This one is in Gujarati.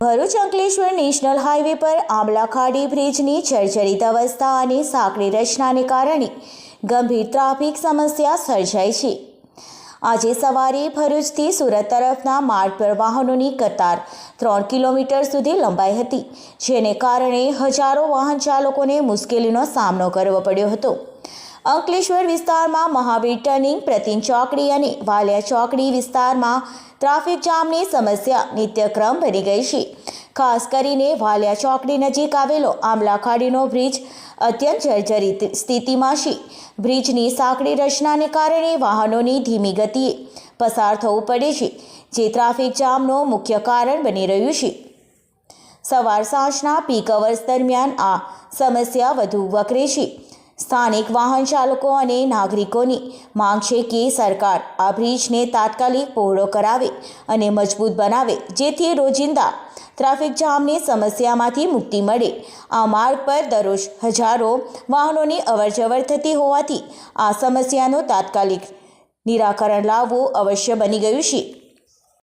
ભરૂચ અંકલેશ્વર નેશનલ હાઈવે પર આંબલાખાડી બ્રિજની જર્જરિત અવસ્થા અને સાંકડી રચનાને કારણે ગંભીર ટ્રાફિક સમસ્યા સર્જાઈ છે. આજે સવારે ભરૂચથી સુરત તરફના માર્ગ પર વાહનોની કતાર ત્રણ કિલોમીટર સુધી લંબાઈ હતી, જેને કારણે હજારો વાહન ચાલકોને મુશ્કેલીનો સામનો કરવો પડ્યો હતો. અંકલેશ્વર વિસ્તારમાં મહાવીર ટર્નિંગ, પ્રતિન ચોકડી અને વાલિયા ચોકડી વિસ્તારમાં ટ્રાફિક જામની સમસ્યા, નિત્યક્રમ બની ગઈ છે. ખાસ કરીને વાલિયા ચોકડી નજીક આવેલો આંબલાખાડીનો બ્રિજ અત્યંત જર્જરિત સ્થિતિમાં છે. બ્રિજની સાંકડી રચનાને કારણે વાહનોની ધીમી ગતિએ પસાર થવું પડે છે, જે ટ્રાફિક જામનો મુખ્ય કારણ બની રહ્યું છે. સવાર સાંજના પીક અવર્સ દરમિયાન આ સમસ્યા વધુ વકરે છે. સ્થાનિક વાહન ચાલકો અને નાગરિકોની માંગ છે કે સરકાર આ બ્રિજને તાત્કાલિક પહોળો કરાવે અને મજબૂત બનાવે, જેથી રોજિંદા ટ્રાફિક જામની સમસ્યામાંથી મુક્તિ મળે. આ માર્ગ પર દરરોજ હજારો વાહનોની અવરજવર થતી હોવાથી આ સમસ્યાનું તાત્કાલિક નિરાકરણ લાવવું અવશ્ય બની ગયું છે.